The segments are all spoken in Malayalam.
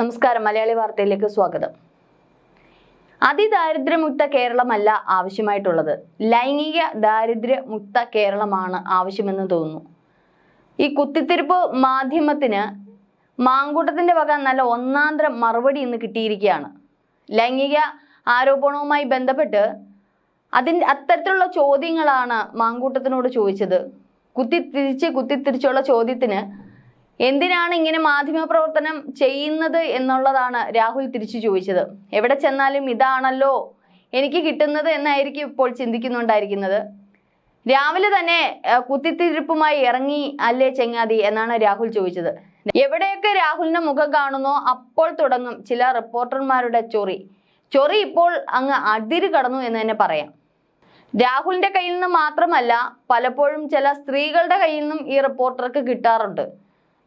നമസ്കാരം. മലയാളി വാർത്തയിലേക്ക് സ്വാഗതം. അതിദാരിദ്ര്യമുക്ത കേരളമല്ല ആവശ്യമായിട്ടുള്ളത്. ലൈംഗിക ദാരിദ്ര്യമുക്ത കേരളമാണ് ആവശ്യമെന്ന് തോന്നുന്നു. ഈ കുത്തിത്തിരിപ്പ് മാധ്യമത്തിന് മാങ്കൂട്ടത്തിന്റെ വക നല്ല ഒന്നാന്തരം മറുപടി ഇന്ന് കിട്ടിയിരിക്കുകയാണ്. ലൈംഗിക ആരോപണവുമായി ബന്ധപ്പെട്ട് അതിൻ അത്തരത്തിലുള്ള ചോദ്യങ്ങളാണ് മാങ്കൂട്ടത്തിനോട് ചോദിച്ചത്. കുത്തിത്തിരിച്ച് കുത്തിത്തിരിച്ചുള്ള ചോദ്യത്തിന് എന്തിനാണ് ഇങ്ങനെ മാധ്യമപ്രവർത്തനം ചെയ്യുന്നത് എന്നുള്ളതാണ് രാഹുൽ തിരിച്ചു ചോദിച്ചത്. എവിടെ ചെന്നാലും ഇതാണല്ലോ എനിക്ക് കിട്ടുന്നത് എന്നായിരിക്കും ഇപ്പോൾ ചിന്തിക്കുന്നുണ്ടായിരിക്കുന്നത്. രാവിലെ തന്നെ കുത്തിത്തിരിപ്പുമായി ഇറങ്ങി അല്ലേ ചെങ്ങാതി എന്നാണ് രാഹുൽ ചോദിച്ചത്. എവിടെയൊക്കെ രാഹുലിന്റെ മുഖം കാണുന്നോ അപ്പോൾ തുടങ്ങും ചില റിപ്പോർട്ടർമാരുടെ ചൊറി. ചൊറി ഇപ്പോൾ അങ്ങ് അതിര് കടന്നു എന്ന് തന്നെ പറയാം. രാഹുലിന്റെ കയ്യിൽ നിന്ന് മാത്രമല്ല പലപ്പോഴും ചില സ്ത്രീകളുടെ കയ്യിൽ നിന്നും ഈ റിപ്പോർട്ടർക്ക് കിട്ടാറുണ്ട്.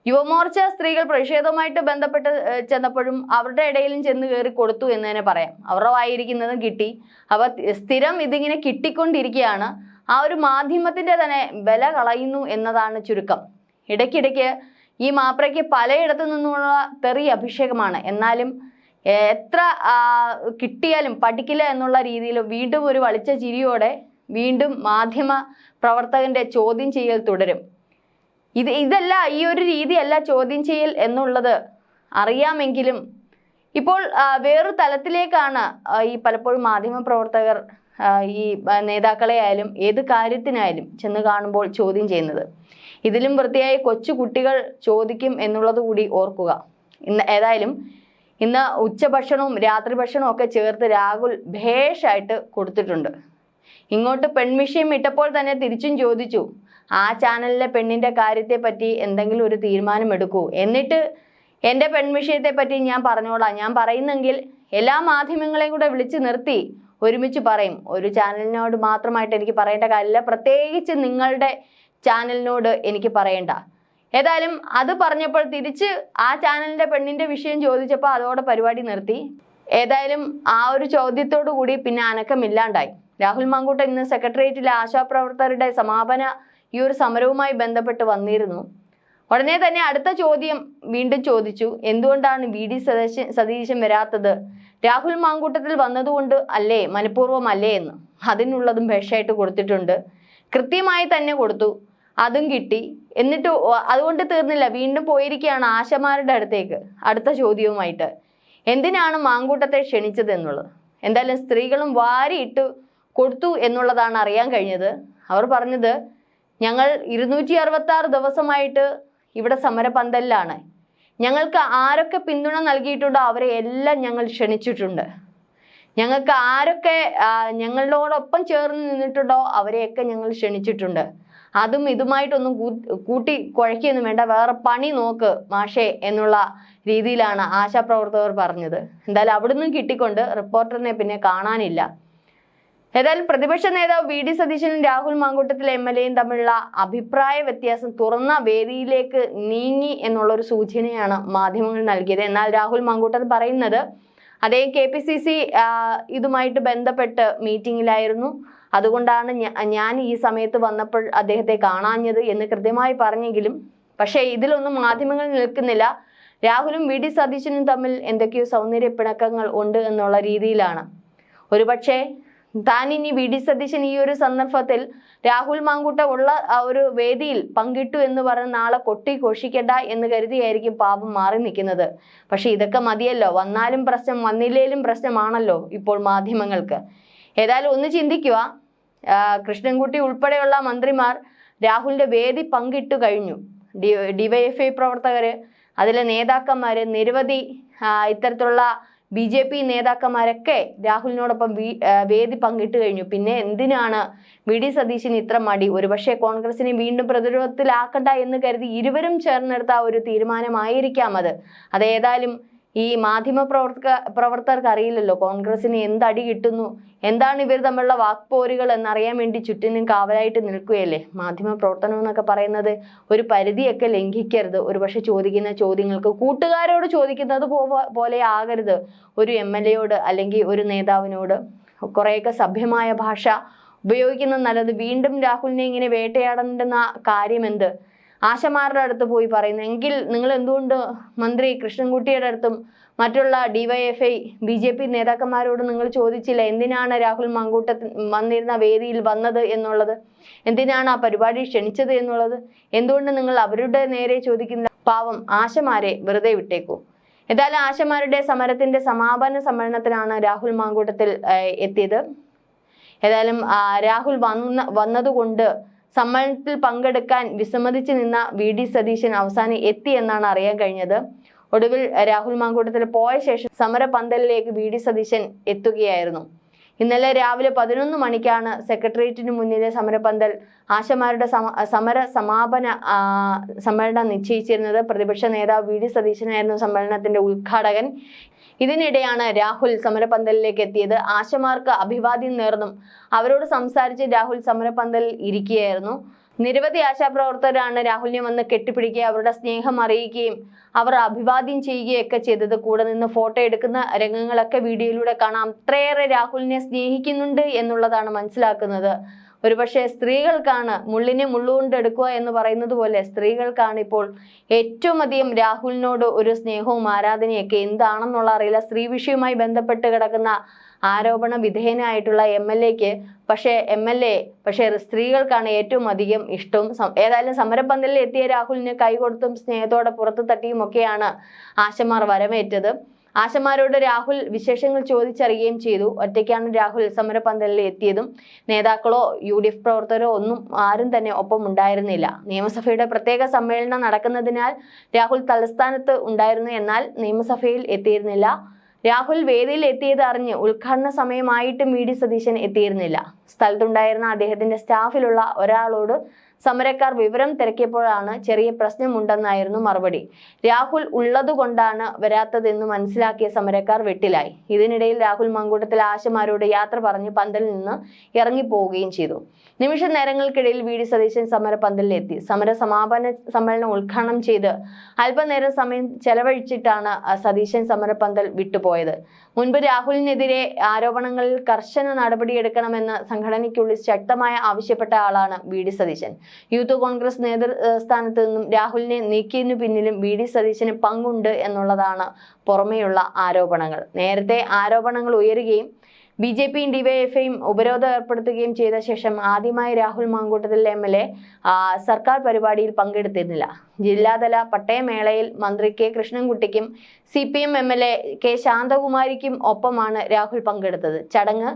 യുവമോർച്ച സ്ത്രീകൾ പ്രതിഷേധവുമായിട്ട് ബന്ധപ്പെട്ട് ചെന്നപ്പോഴും അവരുടെ ഇടയിലും ചെന്ന് കയറി കൊടുത്തു എന്ന് തന്നെ പറയാം. അവരുടെ വായിരിക്കുന്നതും കിട്ടി. അവ സ്ഥിരം ഇതിങ്ങനെ കിട്ടിക്കൊണ്ടിരിക്കുകയാണ്. ആ ഒരു മാധ്യമത്തിന്റെ തന്നെ വില കളയുന്നു എന്നതാണ് ചുരുക്കം. ഇടയ്ക്കിടയ്ക്ക് ഈ മാപ്രയ്ക്ക് പലയിടത്തു നിന്നുള്ള തെറി അഭിഷേകമാണ്. എന്നാലും എത്ര കിട്ടിയാലും പഠിക്കില്ല എന്നുള്ള രീതിയിൽ വീണ്ടും ഒരു വളിച്ച ചിരിയോടെ വീണ്ടും മാധ്യമ പ്രവർത്തകന്റെ ചോദ്യം ചെയ്യൽ തുടരും. ഇത് ഇതല്ല ഈ ഒരു രീതിയല്ല ചോദ്യം ചെയ്യൽ എന്നുള്ളത് അറിയാമെങ്കിലും ഇപ്പോൾ വേറൊരു തലത്തിലേക്കാണ് ഈ പലപ്പോഴും മാധ്യമ പ്രവർത്തകർ ഈ നേതാക്കളെ ആയാലും ഏത് കാര്യത്തിനായാലും ചെന്ന് കാണുമ്പോൾ ചോദ്യം ചെയ്യുന്നത്. ഇതിലും വൃത്തിയായി കൊച്ചു കുട്ടികൾ ചോദിക്കും എന്നുള്ളത് കൂടി ഓർക്കുക. ഇന്ന് ഏതായാലും ഇന്ന് ഉച്ചഭക്ഷണവും രാത്രി ഭക്ഷണവും ഒക്കെ ചേർത്ത് രാഹുൽ ഭേഷായിട്ട് കൊടുത്തിട്ടുണ്ട്. ഇങ്ങോട്ട് പെൺവിഷയം ഇട്ടപ്പോൾ തന്നെ തിരിച്ചും ചോദിച്ചു. ആ ചാനലിലെ പെണ്ണിന്റെ കാര്യത്തെ പറ്റി എന്തെങ്കിലും ഒരു തീരുമാനം എടുക്കൂ എന്നിട്ട് എന്റെ പെൺ പറ്റി ഞാൻ പറഞ്ഞോളാം. ഞാൻ പറയുന്നെങ്കിൽ എല്ലാ മാധ്യമങ്ങളെയും കൂടെ വിളിച്ച് നിർത്തി ഒരുമിച്ച് പറയും. ഒരു ചാനലിനോട് മാത്രമായിട്ട് എനിക്ക് പറയേണ്ട കാര്യമില്ല. പ്രത്യേകിച്ച് നിങ്ങളുടെ ചാനലിനോട് എനിക്ക് പറയേണ്ട. ഏതായാലും അത് പറഞ്ഞപ്പോൾ തിരിച്ച് ആ ചാനലിന്റെ പെണ്ണിന്റെ വിഷയം ചോദിച്ചപ്പോൾ അതോടെ പരിപാടി നിർത്തി. ഏതായാലും ആ ഒരു ചോദ്യത്തോടു കൂടി പിന്നെ അനക്കമില്ലാണ്ടായി. രാഹുൽ മാങ്കൂട്ടൻ ഇന്ന് സെക്രട്ടേറിയറ്റിലെ ആശാപ്രവർത്തകരുടെ സമാപന ഈ ഒരു സമരവുമായി ബന്ധപ്പെട്ട് വന്നിരുന്നു. ഉടനെ തന്നെ അടുത്ത ചോദ്യം വീണ്ടും ചോദിച്ചു. എന്തുകൊണ്ടാണ് വി. ഡി. സതീശൻ സതീശൻ വരാത്തത്? രാഹുൽ മാങ്കൂട്ടത്തിൽ വന്നതുകൊണ്ട് അല്ലേ മനഃപൂർവം അല്ലേ എന്ന്. അതിനുള്ളതും ഭേഷയായിട്ട് കൊടുത്തിട്ടുണ്ട്. കൃത്യമായി തന്നെ കൊടുത്തു. അതും കിട്ടി. എന്നിട്ട് അതുകൊണ്ട് തീർന്നില്ല. വീണ്ടും പോയിരിക്കുകയാണ് ആശമാരുടെ അടുത്തേക്ക്. അടുത്ത ചോദ്യവുമായിട്ട്. എന്തിനാണ് മാങ്കൂട്ടത്തെ ക്ഷണിച്ചത് എന്നുള്ളത്? എന്തായാലും സ്ത്രീകളും വാരിയിട്ട് കൊടുത്തു എന്നുള്ളതാണ് അറിയാൻ കഴിഞ്ഞത്. അവർ പറഞ്ഞത് ഞങ്ങൾ ഇരുന്നൂറ്റി അറുപത്തി ആറ് ദിവസമായിട്ട് ഇവിടെ സമരപന്തലിലാണ്. ഞങ്ങൾക്ക് ആരൊക്കെ പിന്തുണ നൽകിയിട്ടുണ്ടോ അവരെ എല്ലാം ഞങ്ങൾ ക്ഷണിച്ചിട്ടുണ്ട്. ഞങ്ങൾക്ക് ആരൊക്കെ ഞങ്ങളോടൊപ്പം ചേർന്ന് നിന്നിട്ടുണ്ടോ അവരെയൊക്കെ ഞങ്ങൾ ക്ഷണിച്ചിട്ടുണ്ട്. അതും ഇതുമായിട്ടൊന്നും കൂട്ടി കുഴയ്ക്കൊന്നും വേണ്ട. വേറെ പണി നോക്ക് മാഷേ എന്നുള്ള രീതിയിലാണ് ആശാപ്രവർത്തകർ പറഞ്ഞത്. എന്തായാലും അവിടുന്ന് കിട്ടിക്കൊണ്ട് റിപ്പോർട്ടറിനെ പിന്നെ കാണാനില്ല. ഏതായാലും പ്രതിപക്ഷ നേതാവ് വി ഡി സതീശനും രാഹുൽ മാങ്കൂട്ടത്തിലെ എം എൽ എയും തമ്മിലുള്ള അഭിപ്രായ വ്യത്യാസം തുറന്ന വേദിയിലേക്ക് നീങ്ങി എന്നുള്ള ഒരു സൂചനയാണ് മാധ്യമങ്ങൾ നൽകിയത്. എന്നാൽ രാഹുൽ മാങ്കൂട്ടൻ പറയുന്നത് അതേ കെ പി സി സി ഇതുമായിട്ട് ബന്ധപ്പെട്ട് മീറ്റിങ്ങിലായിരുന്നു അതുകൊണ്ടാണ് ഞാൻ ഈ സമയത്ത് വന്നപ്പോൾ അദ്ദേഹത്തെ കാണാഞ്ഞത് എന്ന് കൃത്യമായി പറഞ്ഞെങ്കിലും പക്ഷേ ഇതിലൊന്നും മാധ്യമങ്ങൾ നിൽക്കുന്നില്ല. രാഹുലും വി ഡി സതീശനും തമ്മിൽ എന്തൊക്കെയോ സൗന്ദര്യ പിണക്കങ്ങൾ ഉണ്ട് എന്നുള്ള രീതിയിലാണ്. ഒരുപക്ഷെ താൻ ഇനി വി ഡി സതീശൻ ഈ ഒരു സന്ദർഭത്തിൽ രാഹുൽ മാങ്കുട്ട ഉള്ള ആ ഒരു വേദിയിൽ പങ്കിട്ടു എന്ന് പറഞ്ഞ് നാളെ കൊട്ടി ഘോഷിക്കണ്ട എന്ന് കരുതിയായിരിക്കും പാപം മാറി നിൽക്കുന്നത്. പക്ഷെ ഇതൊക്കെ മതിയല്ലോ. വന്നാലും പ്രശ്നം വന്നില്ലേലും പ്രശ്നമാണല്ലോ ഇപ്പോൾ മാധ്യമങ്ങൾക്ക്. ഏതായാലും ഒന്ന് ചിന്തിക്കുക. കൃഷ്ണൻകുട്ടി ഉൾപ്പെടെയുള്ള മന്ത്രിമാർ രാഹുലിന്റെ വേദി പങ്കിട്ടു കഴിഞ്ഞു. ഡി ഡിവൈഎഫ്ഐ പ്രവർത്തകർ അതിലെ നേതാക്കന്മാര് നിരവധി ഇത്തരത്തിലുള്ള ബി ജെ പി നേതാക്കന്മാരൊക്കെ രാഹുലിനോടൊപ്പം വേദി പങ്കിട്ട് കഴിഞ്ഞു. പിന്നെ എന്തിനാണ് വി ഡി സതീശിന് ഇത്ര മടി? ഒരുപക്ഷെ കോൺഗ്രസിനെ വീണ്ടും പ്രതിരോധത്തിലാക്കണ്ട എന്ന് കരുതി ഇരുവരും ചേർന്നെടുത്ത ഒരു തീരുമാനമായിരിക്കാം അത്. അതേതായാലും ഈ മാധ്യമ പ്രവർത്തക പ്രവർത്തകർക്ക് അറിയില്ലല്ലോ കോൺഗ്രസിന് എന്തടി കിട്ടുന്നു? എന്താണ് ഇവർ തമ്മിലുള്ള വാക്പോരുകൾ എന്നറിയാൻ വേണ്ടി ചുറ്റിനും കാവലായിട്ട് നിൽക്കുകയല്ലേ? മാധ്യമ പ്രവർത്തനം എന്നൊക്കെ പറയുന്നത് ഒരു പരിധിയൊക്കെ ലംഘിക്കരുത്. ഒരുപക്ഷെ ചോദിക്കുന്ന ചോദ്യങ്ങൾക്ക് കൂട്ടുകാരോട് ചോദിക്കുന്നത് പോലെ ആകരുത്. ഒരു എം എൽ എയോട് അല്ലെങ്കിൽ ഒരു നേതാവിനോട്. കുറേയൊക്കെ സഭ്യമായ ഭാഷ ഉപയോഗിക്കുന്നത് നല്ലത്. വീണ്ടും രാഹുലിനെ ഇങ്ങനെ വേട്ടയാടേണ്ടുന്ന കാര്യമെന്ത്? ആശമാരുടെ അടുത്ത് പോയി പറയുന്നത് എങ്കിൽ നിങ്ങൾ എന്തുകൊണ്ട് മന്ത്രി കൃഷ്ണൻകുട്ടിയുടെ അടുത്തും മറ്റുള്ള ഡിവൈഎഫ്ഐ ബി ജെ പി നേതാക്കന്മാരോട് നിങ്ങൾ ചോദിച്ചില്ല? എന്തിനാണ് രാഹുൽ മാങ്കൂട്ടത്തിൽ വന്നിരുന്ന വേദിയിൽ വന്നത് എന്നുള്ളത്? എന്തിനാണ് ആ പരിപാടി ക്ഷണിച്ചത് എന്നുള്ളത്? എന്തുകൊണ്ട് നിങ്ങൾ അവരുടെ നേരെ ചോദിക്കുന്ന പാവം ആശമാരെ വെറുതെ വിട്ടേക്കൂ. ഏതായാലും ആശമാരുടെ സമരത്തിന്റെ സമാപന സമ്മേളനത്തിലാണ് രാഹുൽ മാങ്കൂട്ടത്തിൽ എത്തിയത്. ഏതായാലും രാഹുൽ വന്ന വന്നതുകൊണ്ട് സമ്മേളനത്തിൽ പങ്കെടുക്കാൻ വിസമ്മതിച്ചു നിന്ന വി. ഡി. സതീശൻ അവസാനം എത്തി എന്നാണ് അറിയാൻ കഴിഞ്ഞത്. ഒടുവിൽ രാഹുൽ മാങ്കൂട്ടത്തിൽ പോയ ശേഷം സമരപന്തലിലേക്ക് വി. ഡി. സതീശൻ എത്തുകയായിരുന്നു. ഇന്നലെ രാവിലെ പതിനൊന്ന് മണിക്കാണ് സെക്രട്ടേറിയറ്റിന് മുന്നിലെ സമരപന്തൽ ആശമാരുടെ സമര സമാപന സമ്മേളനം നിശ്ചയിച്ചിരുന്നത്. പ്രതിപക്ഷ നേതാവ് വി. ഡി. സതീശനായിരുന്നു സമ്മേളനത്തിന്റെ ഉദ്ഘാടകൻ. ഇതിനിടെയാണ് രാഹുൽ സമരപന്തലിലേക്ക് എത്തിയത്. ആശമാർക്ക് അഭിവാദ്യം നേർന്നും അവരോട് സംസാരിച്ച് രാഹുൽ സമരപന്തലിൽ ഇരിക്കുകയായിരുന്നു. നിരവധി ആശാപ്രവർത്തകരാണ് രാഹുലിനെ വന്ന് കെട്ടിപ്പിടിക്കുക അവരുടെ സ്നേഹം അറിയിക്കുകയും അവർ അഭിവാദ്യം ചെയ്യുകയൊക്കെ ചെയ്തത്. കൂടെ നിന്ന് ഫോട്ടോ എടുക്കുന്ന രംഗങ്ങളൊക്കെ വീഡിയോയിലൂടെ കാണാം. അത്രയേറെ രാഹുലിനെ സ്നേഹിക്കുന്നുണ്ട് എന്നുള്ളതാണ് മനസ്സിലാക്കുന്നത്. ഒരുപക്ഷെ സ്ത്രീകൾക്കാണ് മുള്ളിനെ മുള്ളുകൊണ്ട് എടുക്കുക എന്ന് പറയുന്നത് പോലെ സ്ത്രീകൾക്കാണ് ഇപ്പോൾ ഏറ്റവും അധികം രാഹുലിനോട് ഒരു സ്നേഹവും ആരാധനയൊക്കെ എന്താണെന്നുള്ള അറിയില്ല. സ്ത്രീ വിഷയവുമായി ബന്ധപ്പെട്ട് കിടക്കുന്ന ആരോപണ വിധേയനായിട്ടുള്ള എം എൽ എക്ക് പക്ഷേ എം എൽ എ പക്ഷേ സ്ത്രീകൾക്കാണ് ഏറ്റവും അധികം ഇഷ്ടവും. ഏതായാലും സമരപന്തലിൽ എത്തിയ രാഹുലിന് കൈകൊടുത്തും സ്നേഹത്തോടെ പുറത്തു തട്ടിയും ഒക്കെയാണ് ആശമാർ വരവേറ്റത്. ആശമാരോട് രാഹുൽ വിശേഷങ്ങൾ ചോദിച്ചറിയുകയും ചെയ്തു. ഒറ്റയ്ക്കാണ് രാഹുൽ സമരപന്തലിൽ എത്തിയതും. നേതാക്കളോ യു ഡി എഫ് പ്രവർത്തകരോ ഒന്നും ആരും തന്നെ ഒപ്പം ഉണ്ടായിരുന്നില്ല. നിയമസഭയുടെ പ്രത്യേക സമ്മേളനം നടക്കുന്നതിനാൽ രാഹുൽ തലസ്ഥാനത്ത് ഉണ്ടായിരുന്നു എന്നാൽ നിയമസഭയിൽ എത്തിയിരുന്നില്ല. രാഹുൽ വേദിയിൽ എത്തിയത് അറിഞ്ഞ് ഉദ്ഘാടന സമയമായിട്ടും വി ഡി സതീശൻ എത്തിയിരുന്നില്ല. സ്ഥലത്തുണ്ടായിരുന്ന അദ്ദേഹത്തിന്റെ സ്റ്റാഫിലുള്ള ഒരാളോട് സമരക്കാർ വിവരം തിരക്കിയപ്പോഴാണ് ചെറിയ പ്രശ്നമുണ്ടെന്നായിരുന്നു മറുപടി. രാഹുൽ ഉള്ളതുകൊണ്ടാണ് വരാത്തതെന്ന് മനസ്സിലാക്കിയ സമരക്കാർ വെട്ടിലായി. ഇതിനിടയിൽ രാഹുൽ മങ്കൂട്ടത്തിൽ ആശമാരോട് യാത്ര പറഞ്ഞ് പന്തലിൽ നിന്ന് ഇറങ്ങിപ്പോവുകയും ചെയ്തു. നിമിഷ നേരങ്ങൾക്കിടയിൽ വി. ഡി. സതീശൻ സമര പന്തലിലെത്തി സമര സമാപന സമ്മേളനം ഉദ്ഘാടനം ചെയ്ത് അല്പനേരം സമയം ചെലവഴിച്ചിട്ടാണ് സതീശൻ സമരപന്തൽ വിട്ടുപോയത്. മുൻപ് രാഹുലിനെതിരെ ആരോപണങ്ങളിൽ കർശന നടപടിയെടുക്കണമെന്ന് സംഘടനയ്ക്കുള്ളിൽ ശക്തമായ ആവശ്യപ്പെട്ട ആളാണ് V. D. Satheesan. Youth congress നേതൃസ്ഥാനത്ത് നിന്നും രാഹുലിനെ നീക്കിയതിനു പിന്നിലും വി ഡി സതീശന് പങ്കുണ്ട് എന്നുള്ളതാണ് പുറമെയുള്ള ആരോപണങ്ങൾ. നേരത്തെ ആരോപണങ്ങൾ ഉയരുകയും ബി ജെ പിയും ഡിവൈഎഫ്ഐയും ഉപരോധം ഏർപ്പെടുത്തുകയും ചെയ്ത ശേഷം ആദ്യമായി Rahul Mamkootathil M L A സർക്കാർ പരിപാടിയിൽ പങ്കെടുത്തിരുന്നില്ല. ജില്ലാതല പട്ടയമേളയിൽ മന്ത്രി K കൃഷ്ണൻകുട്ടിക്കും C P M M L A K ശാന്തകുമാരിക്കും ഒപ്പമാണ് രാഹുൽ പങ്കെടുത്തത്. ചടങ്ങ്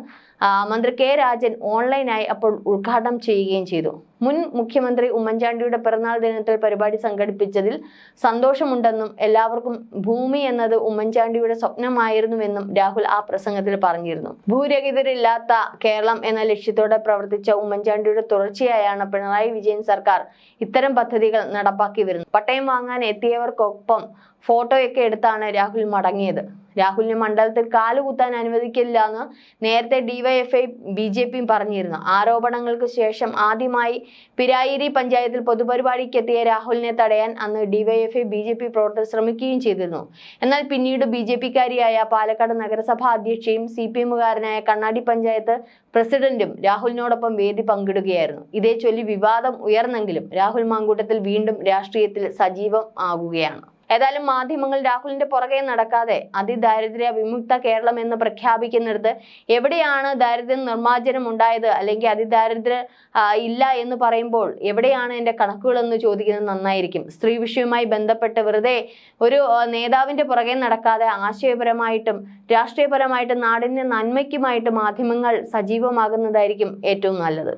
മന്ത്രി കെ രാജൻ ഓൺലൈനായി അപ്പോൾ ഉദ്ഘാടനം ചെയ്യുകയും ചെയ്തു. മുൻ മുഖ്യമന്ത്രി ഉമ്മൻചാണ്ടിയുടെ പിറന്നാൾ ദിനത്തിൽ പരിപാടി സംഘടിപ്പിച്ചതിൽ സന്തോഷമുണ്ടെന്നും എല്ലാവർക്കും ഭൂമി എന്നത് ഉമ്മൻചാണ്ടിയുടെ സ്വപ്നമായിരുന്നുവെന്നും രാഹുൽ ആ പ്രസംഗത്തിൽ പറഞ്ഞിരുന്നു. ഭൂരഹിതരില്ലാത്ത കേരളം എന്ന ലക്ഷ്യത്തോടെ പ്രവർത്തിച്ച ഉമ്മൻചാണ്ടിയുടെ തുടർച്ചയായാണ് പിണറായി വിജയൻ സർക്കാർ ഇത്തരം പദ്ധതികൾ നടപ്പാക്കി പട്ടയം വാങ്ങാൻ എത്തിയവർക്കൊപ്പം ഫോട്ടോയൊക്കെ എടുത്താണ് രാഹുൽ മടങ്ങിയത്. രാഹുലിനെ മണ്ഡലത്തിൽ കാലുകുത്താൻ അനുവദിക്കില്ല എന്ന് നേരത്തെ ഡിവൈഎഫ്ഐ ബി ജെ പിയും പറഞ്ഞിരുന്നു. ആരോപണങ്ങൾക്ക് ശേഷം ആദ്യമായി പിരായിരി പഞ്ചായത്തിൽ പൊതുപരിപാടിക്ക് എത്തിയ രാഹുലിനെ തടയാൻ അന്ന് ഡിവൈഎഫ്ഐ ബി ജെ പി പ്രവർത്തകർ ശ്രമിക്കുകയും ചെയ്തിരുന്നു. എന്നാൽ പിന്നീട് ബി ജെ പിക്കാരിയായ പാലക്കാട് നഗരസഭാ അധ്യക്ഷയും സി പി എമ്മുകാരനായ കണ്ണാടി പഞ്ചായത്ത് പ്രസിഡന്റും രാഹുലിനോടൊപ്പം വേദി പങ്കിടുകയായിരുന്നു. ഇതേ ചൊല്ലി വിവാദം ഉയർന്നെങ്കിലും രാഹുൽ മാങ്കൂട്ടത്തിൽ വീണ്ടും രാഷ്ട്രീയത്തിൽ സജീവം ആകുകയാണ് ഏതായാലും മാധ്യമങ്ങൾ രാഹുലിന്റെ പുറകെ നടക്കാതെ അതിദാരിദ്ര്യ വിമുക്ത കേരളം എന്ന് പ്രഖ്യാപിക്കുന്നിടത്ത് എവിടെയാണ് ദാരിദ്ര്യ നിർമ്മാർജനം ഉണ്ടായത്? അല്ലെങ്കിൽ അതിദാരിദ്ര്യ ഇല്ല എന്ന് പറയുമ്പോൾ എവിടെയാണ് എന്റെ കണക്കുകൾ എന്ന് ചോദിക്കുന്നത് നന്നായിരിക്കും. സ്ത്രീ വിഷയവുമായി ബന്ധപ്പെട്ട് വെറുതെ ഒരു നേതാവിന്റെ പുറകെ നടക്കാതെ ആശയപരമായിട്ടും രാഷ്ട്രീയപരമായിട്ടും നാടിന്റെ നന്മയ്ക്കുമായിട്ട് മാധ്യമങ്ങൾ സജീവമാകുന്നതായിരിക്കും ഏറ്റവും നല്ലത്.